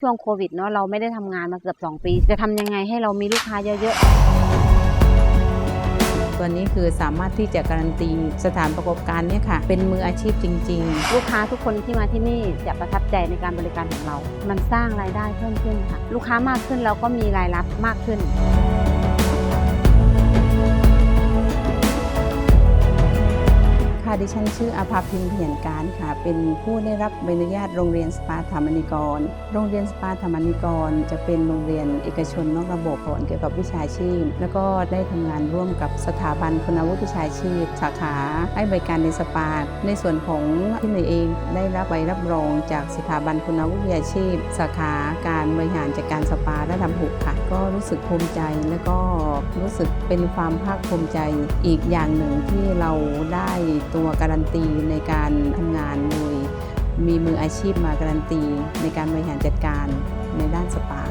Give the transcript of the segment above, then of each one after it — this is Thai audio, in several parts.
ช่วงโควิดเนาะเราไม่ได้ทำงานมาเกือบ2 ปี จะทำยังไงให้เรามีลูกค้าเยอะตัวนี้คือสามารถที่จะการันตีสถานประกอบการเนี่ยค่ะ เป็นมืออาชีพจริง ๆ ลูกค้าทุกคนที่มาที่นี่จะประทับใจในการบริการของเรา มันสร้างรายได้เพิ่มขึ้นค่ะ ลูกค้ามากขึ้นเราก็มีรายรับมากขึ้น ค่ะ ดิฉันชื่ออาภาพิมพ์เพียรการค่ะ เป็นผู้ได้รับใบอนุญาตโรงเรียนสปาธรรมนิกร โรงเรียนสปาธรรมนิกร จะเป็นโรงเรียนเอกชนนอกระบบสอนเกี่ยวกับวิชาชีพ แล้วก็ได้ทำงานร่วมกับสถาบันคุณวุฒิวิชาชีพ สาขาให้บริการในสปา ในส่วนของที่หนเองได้รับใบรับรองจากสถาบันคุณวุฒิวิชาชีพ สาขาการบริหารจัดการสปาระดับหกค่ะ ก็รู้สึกภูมิใจและก็รู้สึกเป็นความภาคภูมิใจอีกอย่างหนึ่งที่เราได้ตัวัวการันตีในการทำงานโดยมีมืออาชีพมาการันตีในการบริหารจัดการในด้านสปา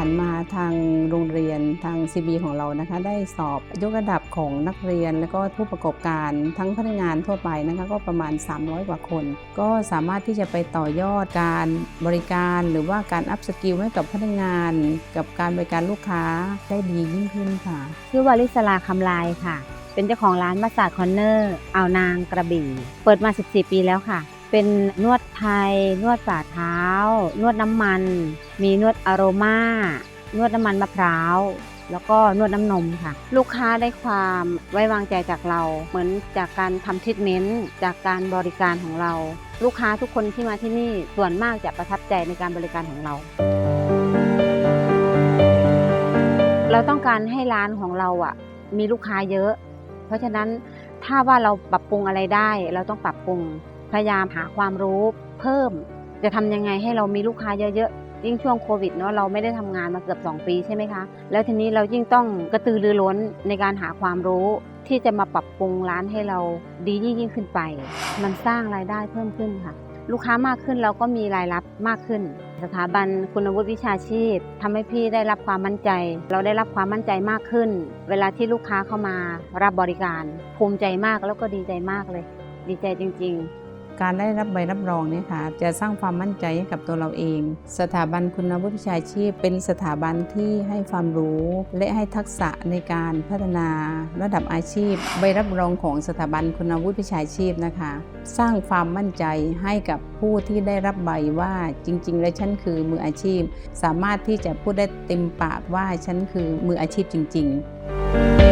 ผ่านมาทางโรงเรียนทาง CB ของเรานะคะ ได้สอบยกระดับของนักเรียน และก็ผู้ประกอบการทั้งพนักงานทั่วไปนะคะก็ประมาณ 300 กว่าคน ก็สามารถที่จะไปต่อยอดการบริการหรือว่าการอัพสกิลให้กับพนักงาน กับการบริการลูกค้าได้ดียิ่งขึ้นค่ะชื่อวาริสลาคำลายค่ะ เป็นเจ้าของร้านมาสาคอนเนอร์อ่าวนางกระบี่ เปิดมา 14 ปีแล้วค่ะ เป็นนวดไทย นวดฝ่าเท้า นวดน้ำมัน มีนวดอโรมานวดน้ำมันมะพร้าว แล้วก็นวดน้ำนมค่ะ ลูกค้าได้ความไว้วางใจจากเรา เหมือนจากการทำทรีทเมนต์จากการบริการของเรา ลูกค้าทุกคนที่มาที่นี่ส่วนมากจะประทับใจในการบริการของเรา เราต้องการให้ร้านของเราอะมีลูกค้าเยอะ เพราะฉะนั้นถ้าว่าเราปรับปรุงอะไรได้ เราต้องปรับปรุง พยายามหาความรู้เพิ่ม จะทำยังไงให้เรามีลูกค้าเยอะๆ ยิ่งช่วงโควิดเนาะเราไม่ได้ทำงานมาเกือบ 2 ปีใช่ไหมคะ แล้วทีนี้เรายิ่งต้องกระตือรือร้นในการหาความรู้ที่จะมาปรับปรุงร้านให้เราดียิ่งยิ่งขึ้นไป มันสร้างรายได้เพิ่มขึ้นค่ะ ลูกค้ามากขึ้นเราก็มีรายรับมากขึ้น สถาบันคุณวุฒิวิชาชีพทำให้พี่ได้รับความมั่นใจ เราได้รับความมั่นใจมากขึ้น เวลาที่ลูกค้าเข้ามารับบริการ ภูมิใจมากแล้วก็ดีใจมากเลย ดีใจจริง ๆ การได้รับใบรับรองเนี่ยค่ะจะสร้างความมั่นใจให้กับตัวเราเอง สถาบันคุณวุฒิวิชาชีพ เป็นสถาบันที่ให้ความรู้ และให้ทักษะในการพัฒนาระดับอาชีพ ใบรับรองของสถาบันคุณวุฒิวิชาชีพนะคะ สร้างความมั่นใจให้กับผู้ที่ได้รับใบว่าจริง ๆ และฉันคือมืออาชีพ สามารถที่จะพูดได้เต็มปากว่าฉันคือมืออาชีพจริง ๆ